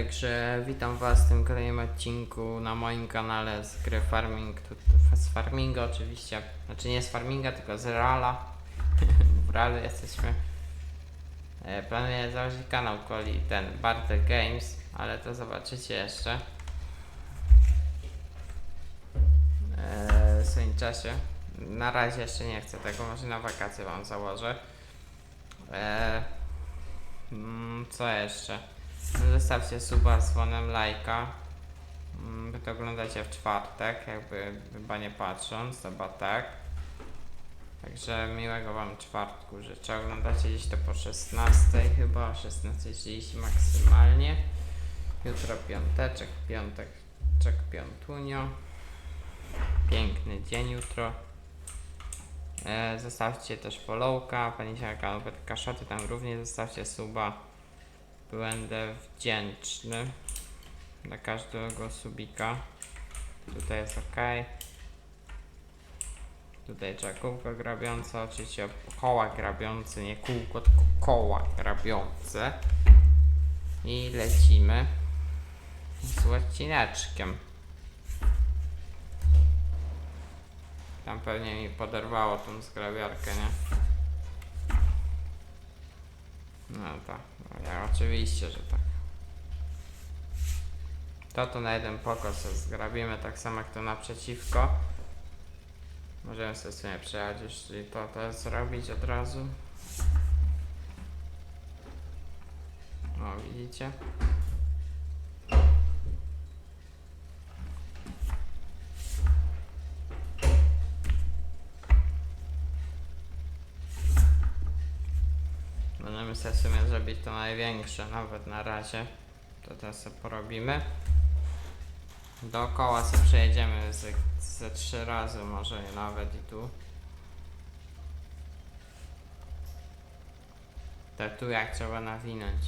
Także witam Was w tym kolejnym odcinku na moim kanale z gry Farming, z Farminga oczywiście, znaczy nie z Farminga, tylko z Reala, w Realu jesteśmy. E, Planuję założyć kanał Koli, ten Bartek Games, ale to zobaczycie jeszcze e, w swoim czasie. Na razie jeszcze nie chcę tego, może na wakacje Wam założę. E, mm, co jeszcze? Zostawcie suba z dzwonem lajka. Mm, Wy to oglądacie w czwartek, jakby chyba nie patrząc, chyba tak. Także miłego wam czwartku życzę. Oglądacie gdzieś to po 16 chyba, 16.30 maksymalnie. Jutro piąteczek, piątek, czek piątunio. Piękny dzień jutro. E, zostawcie też followka, pani kanał Kaszoty, tam również zostawcie suba. Będę wdzięczny dla każdego subika. Tutaj jest ok. Tutaj trzeba kółko grabiące, oczywiście koła grabiące, nie kółko, tylko koła grabiące. I lecimy z odcineczkiem. Tam pewnie mi poderwało tą zgrabiarkę, nie? No tak, ja oczywiście, że tak. To to na jeden pokos zgrabimy, tak samo jak to naprzeciwko. Możemy sobie sobie już, czyli to, to zrobić od razu. O, widzicie? Sobie w sumie zrobić to największe, nawet na razie. To teraz sobie porobimy. Dookoła sobie przejedziemy ze, ze trzy razy, może nawet i tu. Tak tu jak trzeba nawinąć.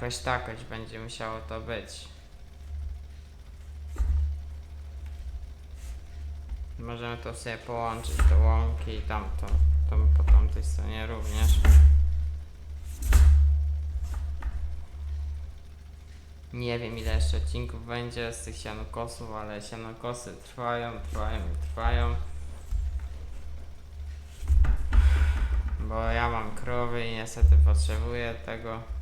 Jakoś takoś będzie musiało to być. Możemy to sobie połączyć, te łąki i tamto, tam po tamtej stronie również. Nie wiem ile jeszcze odcinków będzie z tych sianokosów, ale sianokosy trwają, trwają i trwają. Bo ja mam krowy i niestety potrzebuję tego.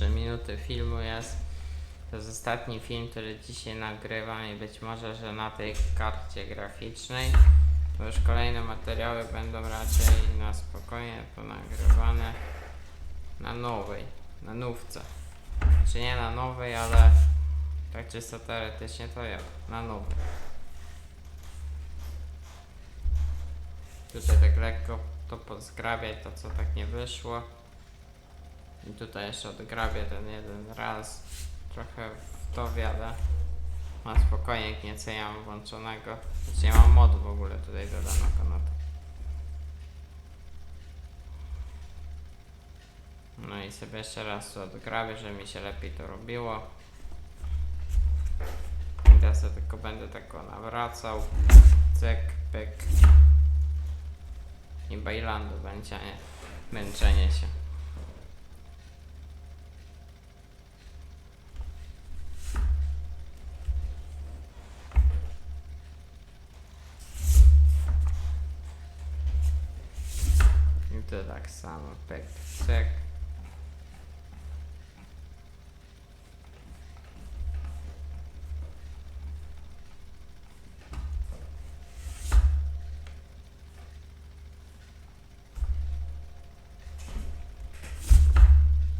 3 minuty filmu jest. To jest ostatni film, który dzisiaj nagrywam i być może, że na tej karcie graficznej. Bo już kolejne materiały będą raczej na spokojnie ponagrywane na nowej, na nówce. Znaczy nie na nowej, ale tak czysto teoretycznie to ja, na nowej. Tutaj tak lekko to pozgrabiać, to co tak nie wyszło. I tutaj jeszcze odgrabię ten jeden raz. Trochę w to wiadę. Ma spokojnie, nieco ja mam włączonego. Znaczy nie mam modu w ogóle tutaj dodanego na to. No i sobie jeszcze raz tu odgrabię, żeby mi się lepiej to robiło. I teraz ja tylko będę tak nawracał. Cyk, pyk. I bajlandu będzie, nie męczenie się. Samo, pyk, cyk.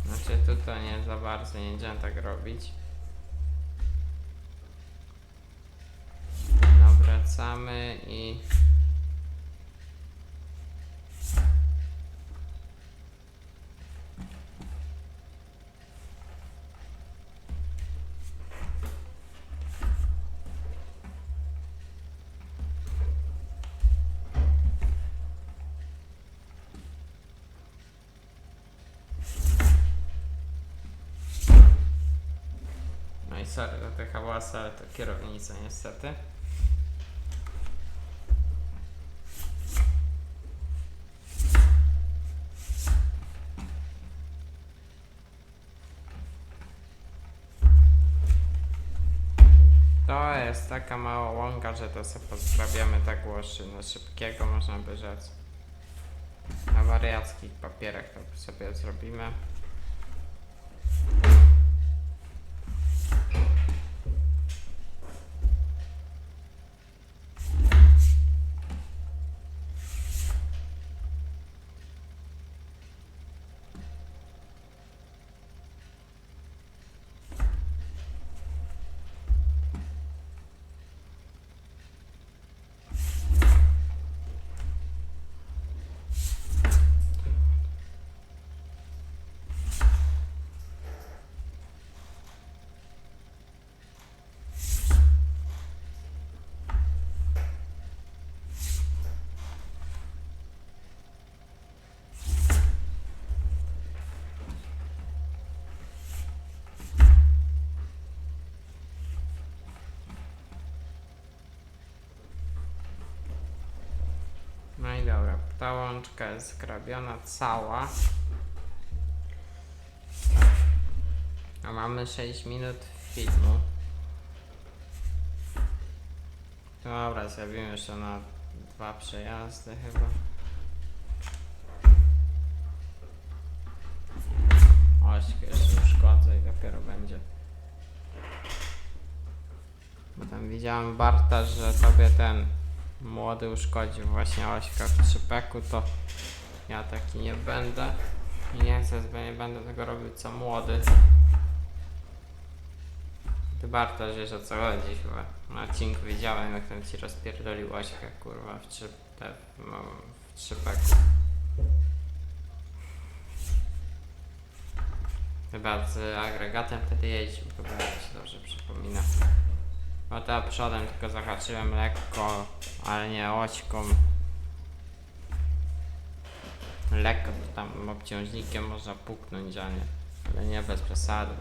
Znaczy tutaj nie za bardzo nie będziemy tak robić. Nawracamy i te hałasy, ale to kierownica niestety. To jest taka mała łąka, że to sobie pozbawiamy tak łoszy na szybkiego, można by rzec. Na wariackich papierach to sobie zrobimy. I dobra, ta łączka jest zgrabiona cała. A mamy 6 minut filmu. Dobra, zrobimy jeszcze na dwa przejazdy chyba. Ośkę jeszcze uszkodzę i dopiero będzie. Bo tam widziałem Barta, że sobie ten młody uszkodził właśnie ośka w trzypeku, to ja taki nie będę. I nie chcę, nie będę tego robił co młody. Ty Bartosz wiesz o co chodzi chyba. Na odcinku widziałem jak tam ci rozpierdolił ośkę kurwa w, trzy, te, no, w trzypeku. Chyba z agregatem wtedy jeździł, chyba jak się dobrze przypomina. No to przodem tylko zahaczyłem lekko, ale nie ośką. Lekko to tam obciążnikiem można puknąć, a nie, ale nie bez przesady.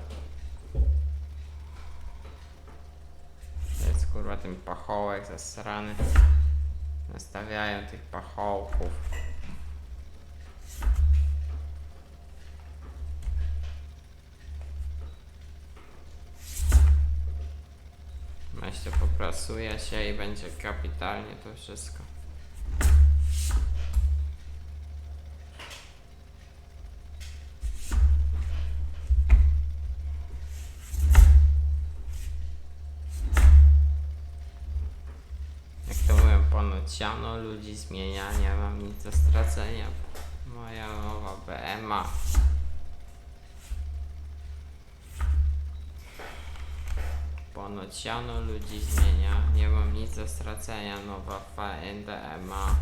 Jest kurwa ten pachołek zasrany. Nastawiają tych pachołków. Poprasuje się i będzie kapitalnie to wszystko. Jak to mówią, ponoć siano ludzi zmienia, nie mam nic do stracenia. Moja nowa BMA. Ponoć siano ludzi zmienia, nie mam nic do stracenia, nowa FNDMA.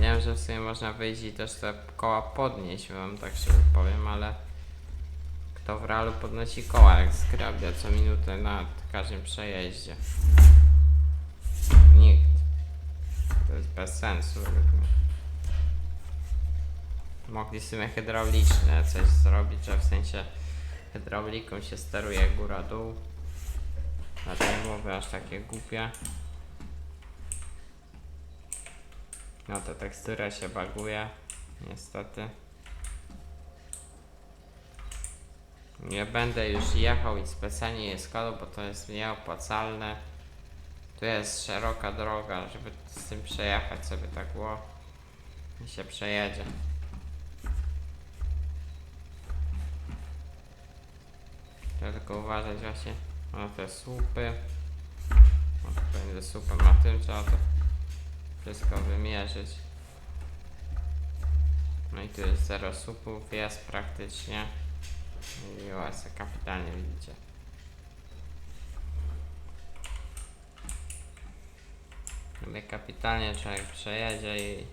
Wiem, że w sumie można wyjść i też te koła podnieść, wam tak się powiem, ale kto w realu podnosi koła jak skrabia co minutę na każdym przejeździe? To jest bez sensu według mnie. Mogli w sumie hydrauliczne coś zrobić, że w sensie hydrauliką się steruje góra-dół. A byłoby aż takie głupie. No to tekstura się baguje, niestety. Nie będę już jechał i specjalnie je składał, bo to jest nieopłacalne. Tu jest szeroka droga, żeby z tym przejechać sobie tak było. I się przejedzie. Trzeba tylko uważać właśnie na te słupy. O, to będzie słupem, a tym trzeba to wszystko wymierzyć. No i tu jest zero słupów, jest praktycznie. I łasę kapitalnie widzicie. Sobie kapitalnie człowiek przejedzie i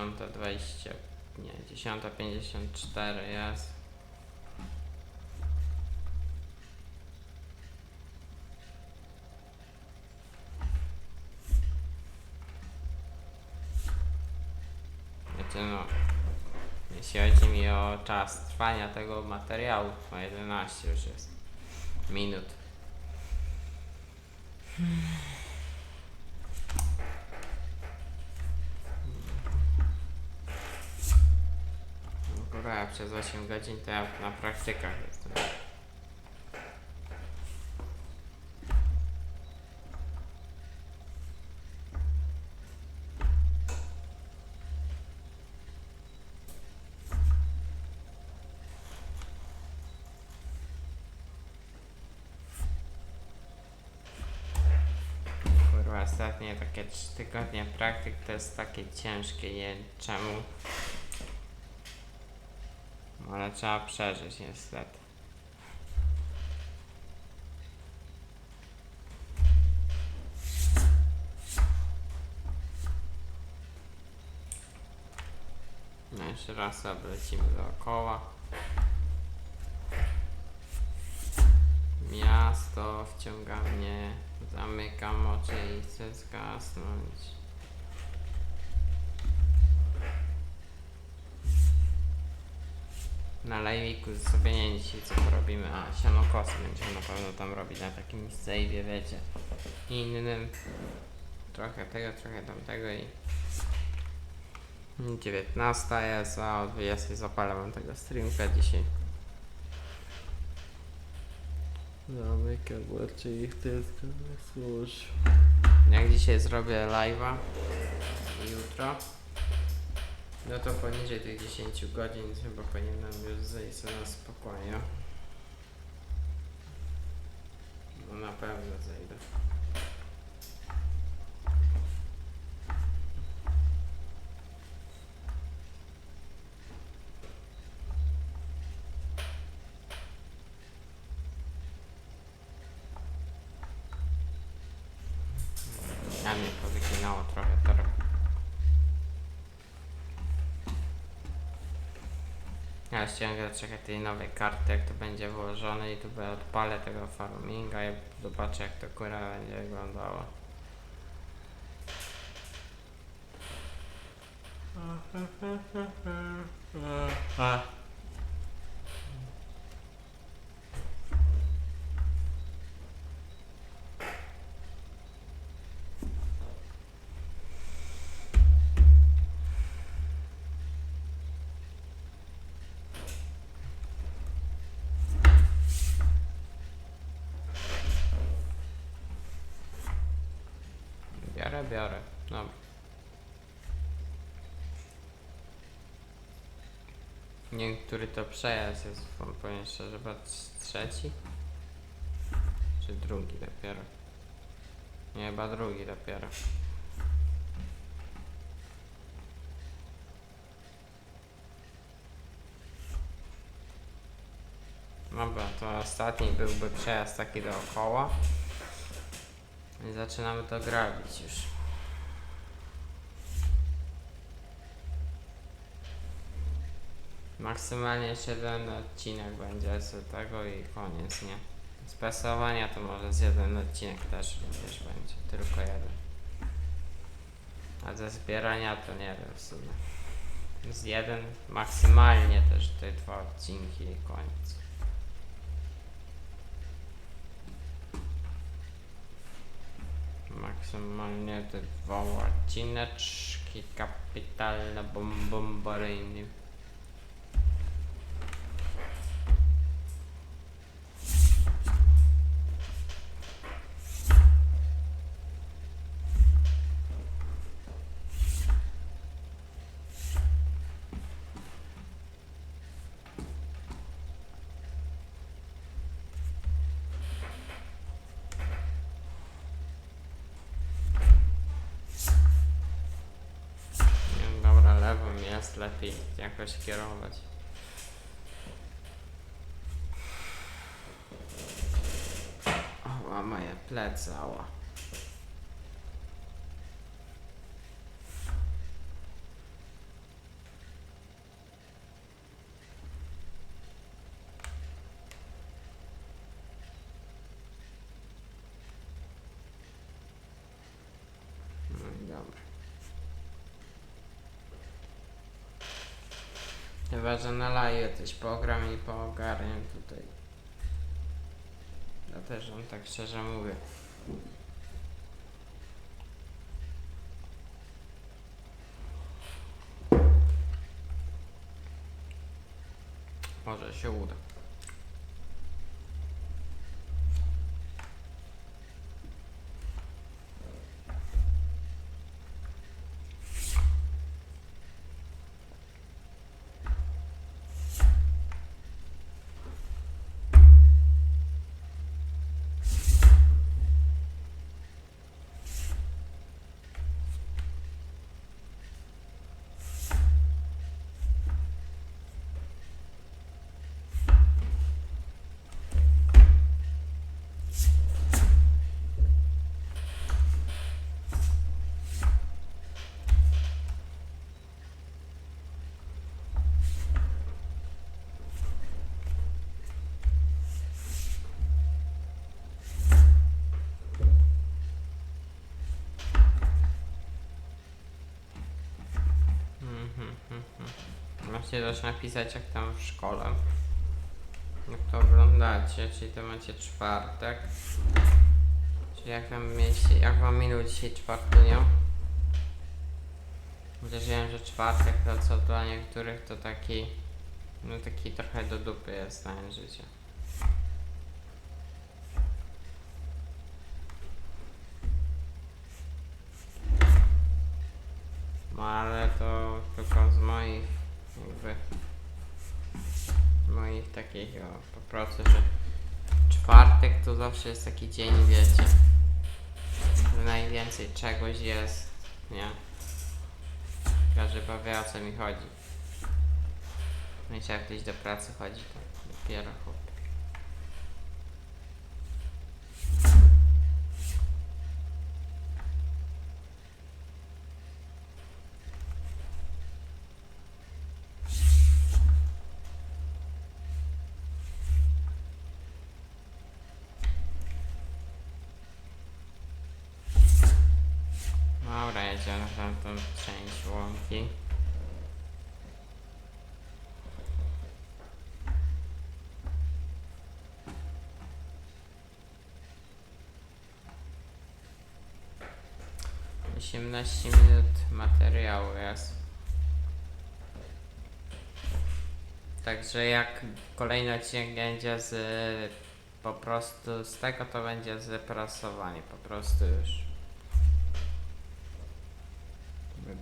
10.20, nie, 10.54 jest. No, jeśli chodzi mi o czas trwania tego materiału, to 11 już jest minut. Hmm. Przez 8 godzin to ja na praktykach jestem. Ostatnie takie 3 tygodnie praktyk to jest takie ciężkie, nie czemu. Ale trzeba przeżyć niestety. No jeszcze raz sobie lecimy dookoła. Miasto wciąga mnie, zamykam oczy i chcę zgasnąć. Na live'iku dzisiaj co porobimy, a siano kosy będziemy na pewno tam robić na takim save'ie, wiecie, innym. Trochę tego, trochę tamtego i... 19 jest, a o 20 zapalam tego streamka dzisiaj. Zamykam oczy i chcę zasłuż. Jak dzisiaj zrobię live'a jutro, no to poniżej tych 10 godzin chyba powinienem już zejść na spokojnie. No na pewno zejdę. A mnie powyginało trochę teraz. Ściągę czekaj tej nowej karty, jak to będzie włożone i tu odpalę tego farminga i zobaczę jak to kurwa będzie wyglądało. A. Biorę, biorę. Dobra. Nie który to przejazd jest, powiem szczerze, chyba trz- trzeci? Czy drugi dopiero? Nie, chyba drugi dopiero. Dobra, to ostatni byłby przejazd taki dookoła. I zaczynamy to grabić już. Maksymalnie jeszcze jeden odcinek będzie z tego i koniec, nie? Z pasowania to może z jeden odcinek też również będzie, tylko jeden. A ze zbierania to nie wiem w sumie. Z jeden, maksymalnie też te dwa odcinki i koniec. Maksymalnie dwa odcineczki kapitalne bombomboryjne. lepiej jakoś kierować. O, moje plecy, ała. Chyba, że na live coś pogram i poogarniam tutaj. Ja też wam tak szczerze mówię. Może się uda. Macie też napisać jak tam w szkole. Jak to oglądacie, czyli to macie czwartek. Czyli jak mieliście, jak wam minął dzisiaj czwartunio? Chociaż wiem, że czwartek to co dla niektórych to taki, no taki trochę do dupy jest na życie. No ale to tylko z moich jakby moich takich o, po prostu, że czwartek to zawsze jest taki dzień, wiecie, że najwięcej czegoś jest, nie? Każdy powie o co mi chodzi. No i jak ktoś do pracy chodzi, to dopiero chłop. 18 minut materiału jest. Także jak kolejny odcinek będzie z po prostu z tego to będzie zeprasowanie po prostu już.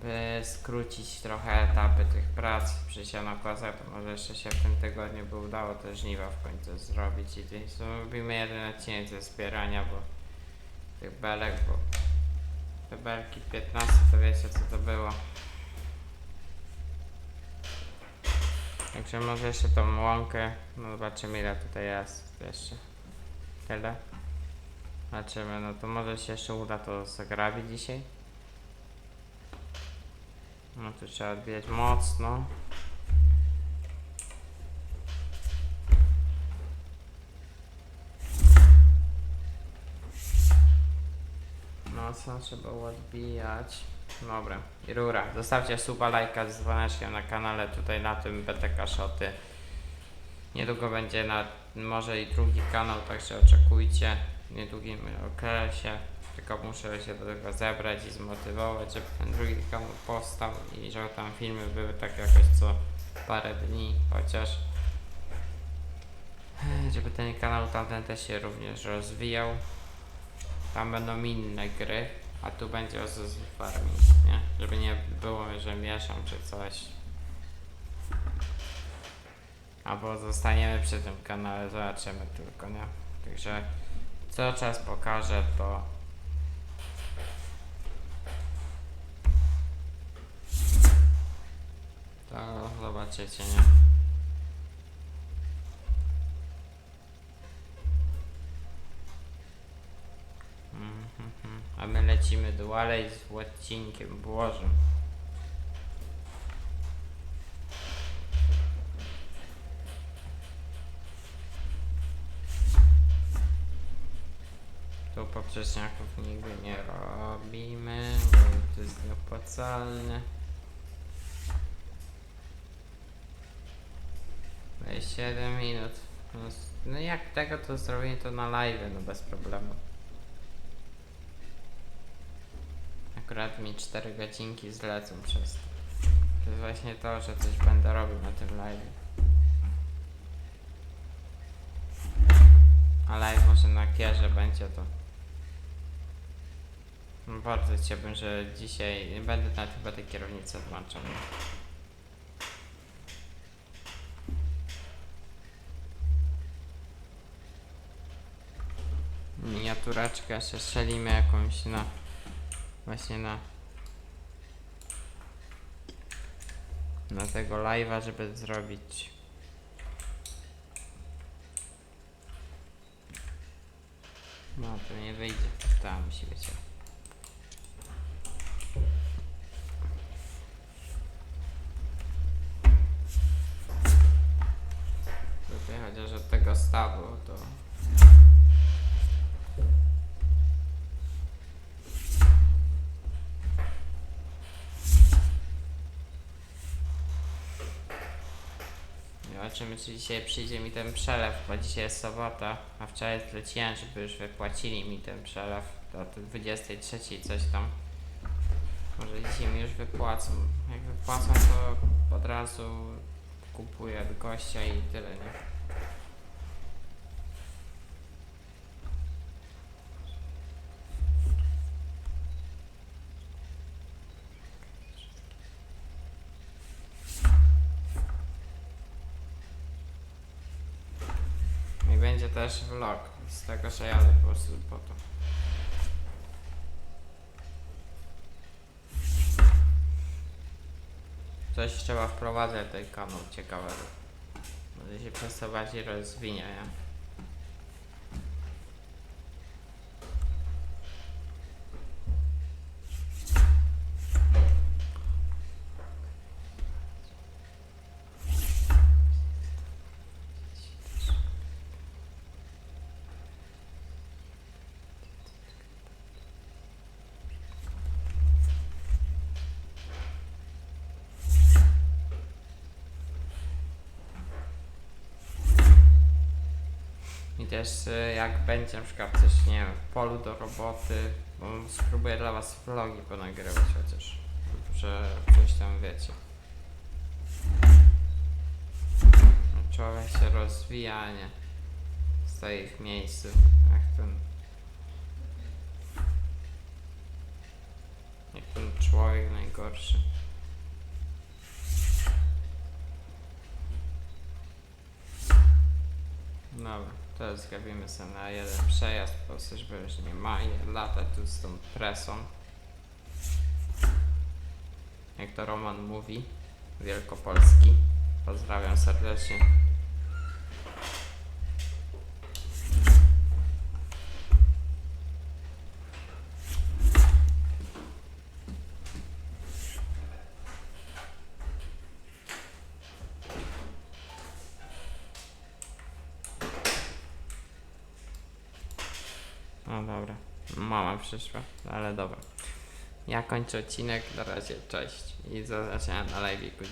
By skrócić trochę etapy tych prac przy sianokosach, to może jeszcze się w tym tygodniu by udało te żniwa w końcu zrobić i więc robimy jeden odcinek ze zbierania, bo tych belek, bo te belki 15 to wiecie co to było. Także może jeszcze tą łąkę, no zobaczymy ile tutaj jest jeszcze. Tyle. Zobaczymy, no to może się jeszcze uda to zagrabić dzisiaj. No tu trzeba odbijać mocno. Mocno trzeba odbijać. Dobra, i rura. Zostawcie suba, lajka z dzwoneczkiem na kanale tutaj na tym BTK Shoty. Niedługo będzie na może i drugi kanał, także oczekujcie w niedługim okresie. Tylko muszę się do tego zebrać i zmotywować, żeby ten drugi kanał powstał i żeby tam filmy były tak jakoś co parę dni chociaż. Żeby ten kanał tamten też się również rozwijał. Tam będą inne gry, a tu będzie o farming, nie? Żeby nie było, że mieszam czy coś. Albo zostaniemy przy tym kanale, zobaczymy tylko, nie? Także co czas pokaże, to to zobaczycie, nie? Lecimy dalej z odcinkiem Bożym. Tu poprzeczniaków nigdy nie robimy, bo to jest nieopłacalne. 7 minut. No, No jak tego to zrobię to na live, no bez problemu. Akurat mi 4 godzinki zlecą przez to. To jest właśnie to, że coś będę robił na tym live. A live może na kierze będzie to. No Bardzo chciałbym, że dzisiaj będę na chyba tej kierownicy odłączony. Miniatureczkę jeszcze strzelimy jakąś na właśnie na na tego live'a, żeby zrobić. No to nie wyjdzie, tam musi być. Tutaj chociaż od tego stawu to Zobaczymy, czy dzisiaj przyjdzie mi ten przelew, bo dzisiaj jest sobota, a wczoraj zleciłem, żeby już wypłacili mi ten przelew do tej 23 coś tam. Może dzisiaj mi już wypłacą. Jak wypłacą, to od razu kupuję gościa i tyle, nie? Też vlog z tego, że jadę po prostu po to. Coś trzeba wprowadzać ten kanał ciekawego. Może się przez to bardziej rozwinie, nie? Też y, jak będzie na przykład coś, nie wiem, w polu do roboty, bo spróbuję dla was vlogi ponagrywać chociaż, że coś tam wiecie. Człowiek się rozwija, nie stoi w miejscu, jak ten jak ten człowiek najgorszy. Dobra, teraz zgabimy sobie na jeden przejazd, po prostu, żeby już nie ma latać tu z tą presą. Jak to Roman mówi, Wielkopolski. Pozdrawiam serdecznie. No dobra, mama przyszła, ale dobra. Ja kończę odcinek, na razie, cześć. I zaczynam na live dziś.